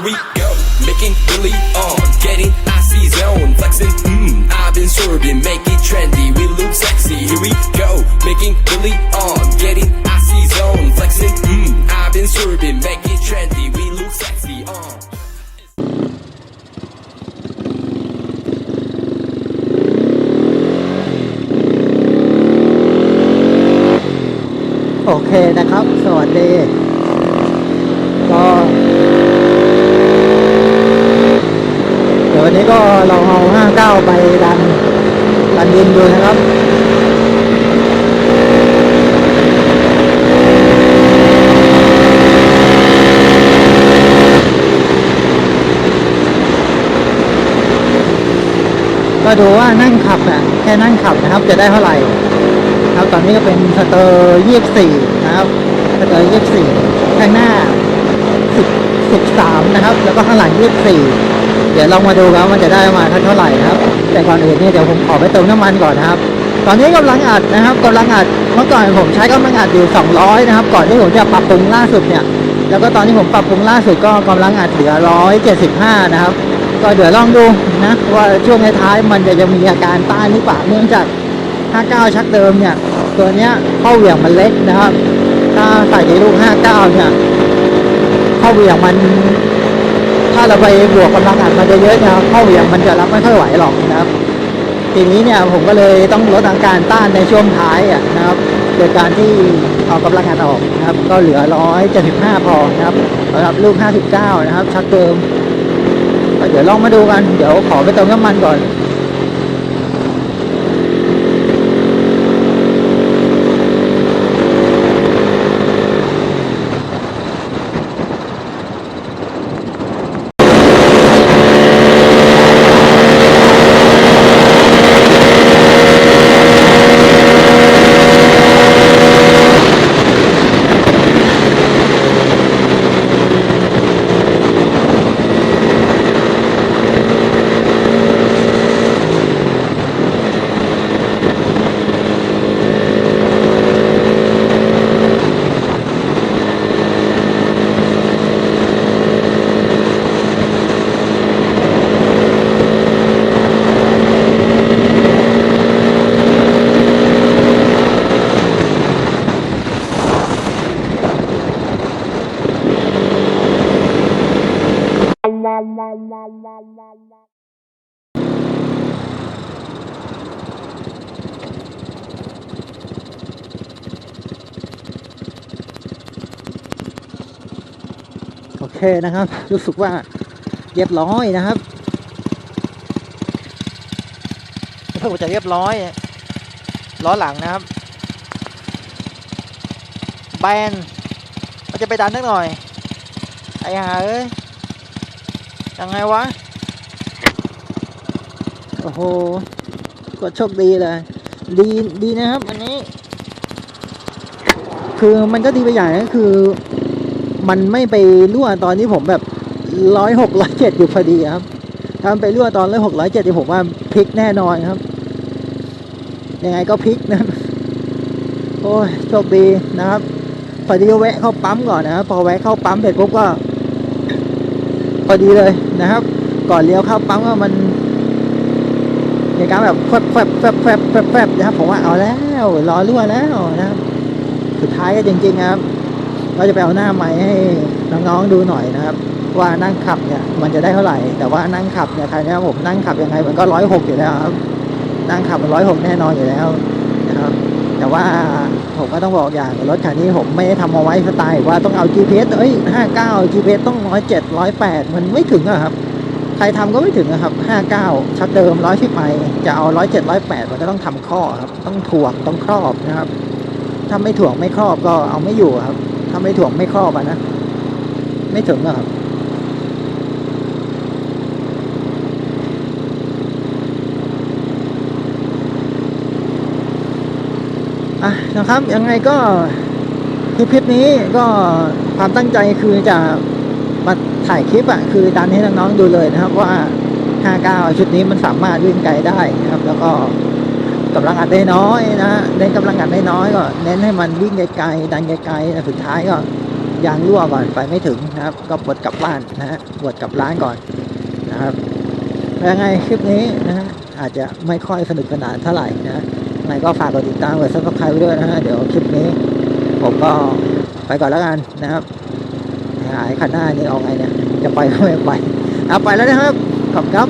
here we go. Making really on, getting icy zone, flexing. Mmm, I've been swerving, make it trendy. We look sexy. Here we go. Making really on, getting icy zone, flexing. Mmm, I've been swerving, make it trendy. We look sexy. Uh. โอเคนะครับ สวัสดี ยววันนี้ก็เราเอา59ไปดันดันดินดูนะครับก็ดูว่านั่งขับอะแค่นั่งขับนะครับจะได้เท่าไหร่ครับตอนนี้ก็เป็นสเตอร์ยี่สี่นะครับสเตอร์ยี่สี่ข้างหน้าสิบสิบสามนะครับ แล้วก็ข้างหลังยี่สี่ เดี๋ยวลองมาดูครับมันจะได้มาเท่าไหร่นะครับ แต่ก่อนอื่นนี่เดี๋ยวผมขอไปเติมน้ำมันก่อนนะครับ ตอนนี้กำลังอัดนะครับกำลังอัดเมื่อก่อนผมใช้กำลังอัดอยู่ 200 นะครับ ก่อนที่ผมจะปรับปรุงล่าสุดเนี่ย แล้วก็ตอนที่ผมปรับปรุงล่าสุดก็กำลังอัดเหลือ 175 นะครับ ก็เดี๋ยวลองดูนะว่าช่วงท้ายมันจะยังมีอาการต้านหรือเปล่าเนื่องจาก 59 ชักเดิมเนี่ย ตัวเนี้ยข้อเหวี่ยงมันเล็กนะครับ ถ้าใส่ในลูก 59 เนี่ยข้อเหวี่ยงมันาเราไปบวกกำลังอัดมันเยอะๆเนี่ยข้อเหวี่ยงมันจะรับไม่ค่อยไหวหรอกนะครับ ทีนี้เนี่ยผมก็เลยต้องลดอาการต้านในช่วงท้ายอะนะครับโดยการที่เอากำลังอัดออกนะครับ ก็เหลือ175พอนะครับสำหรับลูก59นะครับชักเติมเดี๋ยวลองมาดูกัน เดี๋ยวขอไปเติมน้ำมันก่อน โอเคนะครับ รู้สึกว่าเรียบร้อยนะครับเพื่อจะเรียบร้อย ล้อหลังนะครับ แบนมันจะไปดันสักหน่อย ไอ้ห่าเอ้ย ยังไงวะ โอ้โห ก็โชคดีเลยดีดีนะครับอันนี้ คือมันก็ดีไปอย่างนึงคือ มันไม่ไปรั่วตอนที่ผมแบบร้อยหกร้อยเจ็ดอยู่พอดีครับถ้ามันไปรั่วตอนร้อยหกร้อยเจ็ดที่ผมว่าพลิกแน่นอนครับ ยังไงก็พลิกนะ โอ้ยโชคดีนะครับพอดีแวะเข้าปั๊มก่อนนะครับพอแวะเข้าปั๊มเสร็จปุ๊บก็ อดีเลยนะครับ ก่อนเลี้ยวเข้าปั๊มก็มันในการแบบแฟบแฟบแฟบแฟบแฟบแฟบนะครับผมว่าเอาแล้วรอรั่วแล้วนะครับ สุดท้ายก็จริงๆครับ เราจะไปเอาหน้าไม้ให้น้องๆดูหน่อยนะครับ ว่านั่งขับเนี่ยมันจะได้เท่าไหร่ แต่ว่านั่งขับเนี่ยใครเนี่ยผมนั่งขับยังไงมันก็ร้อยหกอยู่แล้วครับ นั่งขับมันร้อยหกแน่นอนอยู่แล้ว แต่ว่าผมก็ต้องบอกอย่างรถคันนี้ผมไม่ได้ทำเอาไว้สไตล์ว่าต้องเอา GPS เอ้ยห้าเก้า GPS ต้องร้อยเจ็ดร้อยแปดมันไม่ถึงอะครับ ใครทำก็ไม่ถึงอะครับห้าเก้าชักเดิมร้อยที่ไปจะเอาร้อยเจ็ดร้อยแปดมันก็ต้องทำข้อครับ ต้องถ่วงต้องครอบนะครับ ถ้าไม่ถ่วงไม่ครอบก็เอาไม่อยู่ครับ ถ้าไม่ถ่วงไม่ครอบอะนะ ไม่ถึงอะครับ อะนะครับยังไงก็คือคลิปนี้ก็ความตั้งใจคือจะมาถ่ายคลิปอะคือดันให้น้องๆดูเลยนะครับว่า 59 ชุดนี้มันสามารถวิ่งไกลได้นะครับ แล้วก็กำลังอัดได้น้อยนะเน้นกำลังอัดได้น้อยก็เน้นให้มันวิ่งไกลๆดันไกลๆแต่สุดท้ายก็ยางรั่วก่อนไปไม่ถึงนะครับ ก็บดกลับบ้านนะฮะบดกลับร้านก่อนนะครับยังไงคลิปนี้นะฮะอาจจะไม่ค่อยสนุกสนานเท่าไหร่นะ ไงก็ฝากกดติดตามกดซับสไครต์ไว้ด้วยนะฮะเดี๋ยวคลิปนี้ ผมก็ไปก่อนแล้วกันนะครับหายขันหน้านี่เอาไงเนี่ย จะไปก็ไม่ไปเอาไปแล้วนะครับขอบคุณครับ